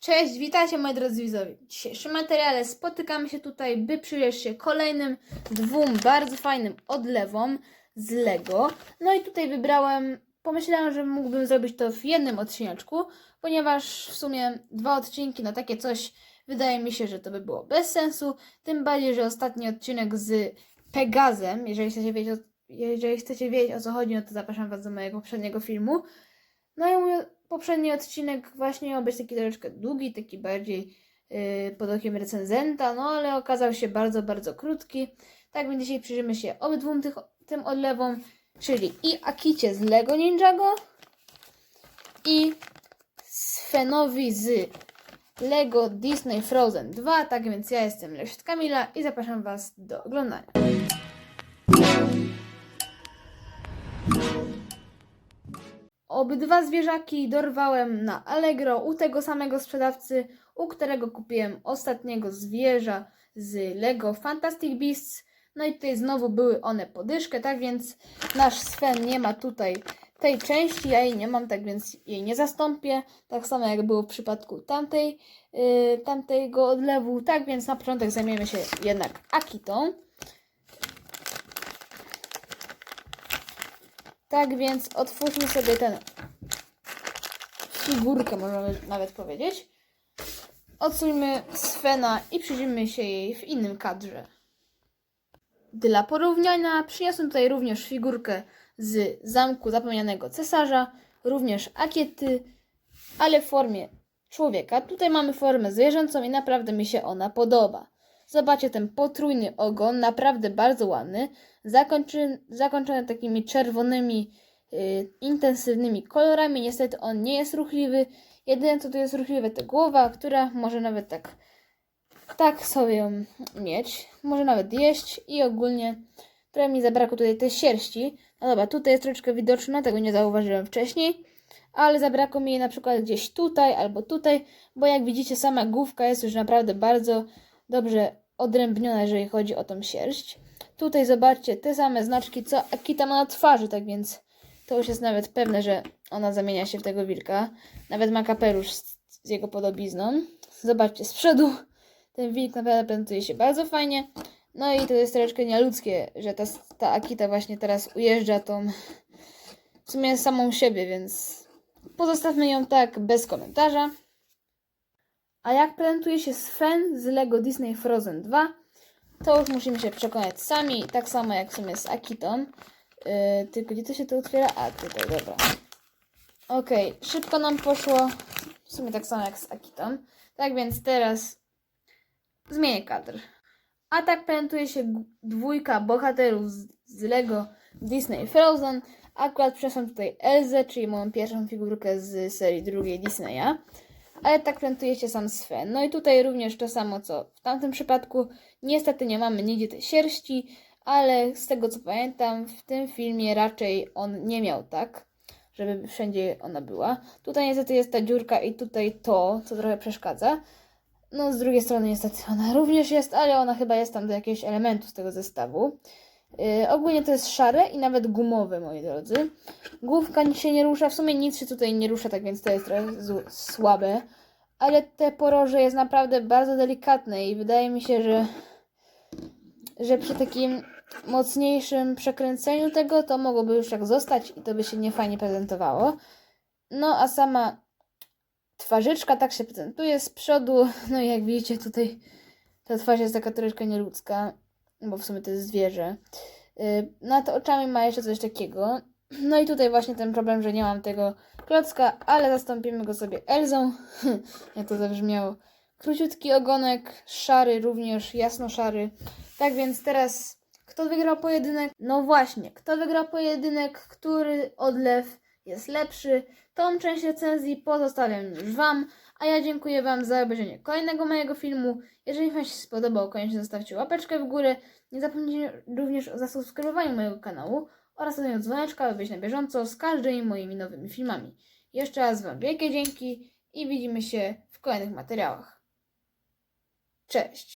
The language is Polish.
Cześć, witajcie moi drodzy widzowie. W dzisiejszym materiale spotykamy się tutaj, by przyjrzeć się kolejnym dwóm bardzo fajnym odlewom z Lego. No i tutaj wybrałem, pomyślałem, że mógłbym zrobić to w jednym odcineczku, ponieważ w sumie dwa odcinki na takie coś wydaje mi się, że to by było bez sensu. Tym bardziej, że ostatni odcinek z Pegazem, jeżeli chcecie wiedzieć o, jeżeli chcecie wiedzieć o co chodzi, no to zapraszam Was do mojego poprzedniego filmu. No i mój poprzedni odcinek właśnie miał być taki troszeczkę długi, taki bardziej yy, pod okiem recenzenta, no ale okazał się bardzo, bardzo krótki. Tak więc dzisiaj przyjrzymy się obydwu tych, tym odlewom, czyli i Akicie z Lego Ninjago i Svenowi z Lego Disney Frozen 2. Tak więc ja jestem Leszek Kamila i zapraszam Was do oglądania. Obydwa zwierzaki dorwałem na Allegro u tego samego sprzedawcy, u którego kupiłem ostatniego zwierza z Lego Fantastic Beasts. No i tutaj znowu były one podyszkę, tak więc nasz Sven nie ma tutaj tej części, ja jej nie mam, tak więc jej nie zastąpię. Tak samo jak było w przypadku tamtej, yy, tamtego odlewu. Tak więc na początek zajmiemy się jednak Akitą. Tak więc otwórzmy sobie tę figurkę, możemy nawet powiedzieć. Odsuńmy Svena i przyjrzyjmy się jej w innym kadrze. Dla porównania przyniosłem tutaj również figurkę z Zamku Zapomnianego Cesarza, również Akiety, ale w formie człowieka. Tutaj mamy formę zwierzęcą i naprawdę mi się ona podoba. Zobaczcie ten potrójny ogon, naprawdę bardzo ładny, zakończy, zakończony takimi czerwonymi, y, intensywnymi kolorami. Niestety on nie jest ruchliwy. Jedyne co tu jest ruchliwe to głowa, która może nawet tak, tak sobie mieć. Może nawet jeść i ogólnie trochę mi zabrakło tutaj tej sierści. No dobra, tutaj jest troszeczkę widoczna, tego nie zauważyłem wcześniej. Ale zabrakło mi jej na przykład gdzieś tutaj albo tutaj, bo jak widzicie sama główka jest już naprawdę bardzo dobrze odrębniona, jeżeli chodzi o tą sierść. Tutaj zobaczcie te same znaczki, co Akita ma na twarzy, tak więc to już jest nawet pewne, że ona zamienia się w tego wilka. Nawet ma kapelusz z, z jego podobizną. Zobaczcie, z przodu ten wilk naprawdę prezentuje się bardzo fajnie. No i to jest troszeczkę nieludzkie, że ta, ta Akita właśnie teraz ujeżdża tą w sumie samą siebie, więc pozostawmy ją tak bez komentarza. A jak prezentuje się Sven z Lego Disney Frozen 2, to już musimy się przekonać sami, tak samo jak w sumie z Akitą. Yy, tylko gdzie to się to otwiera? A, tutaj, dobra. Okej, szybko nam poszło, w sumie tak samo jak z Akitą. Tak więc teraz zmienię kadr. A tak prezentuje się dwójka bohaterów z, z Lego Disney Frozen. Akurat przyniosłam tutaj Elzę, czyli moją pierwszą figurkę z serii drugiej Disneya. Ale tak prezentuje się sam Sven. No i tutaj również to samo co w tamtym przypadku. Niestety nie mamy nigdzie tej sierści, ale z tego co pamiętam, w tym filmie raczej on nie miał tak, żeby wszędzie ona była. Tutaj niestety jest ta dziurka i tutaj to, co trochę przeszkadza. No, z drugiej strony niestety ona również jest, ale ona chyba jest tam do jakiegoś elementu z tego zestawu. Yy, ogólnie to jest szare i nawet gumowe, moi drodzy. Główka się nie rusza, w sumie nic się tutaj nie rusza, tak więc to jest trochę słabe. Ale te poroże jest naprawdę bardzo delikatne i wydaje mi się, że, że przy takim mocniejszym przekręceniu tego to mogłoby już tak zostać i to by się niefajnie prezentowało. No a sama twarzyczka tak się prezentuje z przodu. No i jak widzicie tutaj ta twarz jest taka troszeczkę nieludzka, bo w sumie to jest zwierzę. Yy, Nad oczami ma jeszcze coś takiego. No i tutaj właśnie ten problem, że nie mam tego klocka, ale zastąpimy go sobie Elzą. jak to zabrzmiało. Króciutki ogonek, szary również, jasno szary. Tak więc teraz kto wygrał pojedynek? No właśnie, kto wygrał pojedynek, który odlew jest lepszy? Tą część recenzji pozostawiam już Wam, a ja dziękuję Wam za obejrzenie kolejnego mojego filmu. Jeżeli Wam się spodobał, koniecznie zostawcie łapeczkę w górę. Nie zapomnijcie również o zasubskrybowaniu mojego kanału oraz dodaniu dzwoneczka, aby być na bieżąco z każdymi moimi nowymi filmami. Jeszcze raz Wam wielkie dzięki i widzimy się w kolejnych materiałach. Cześć!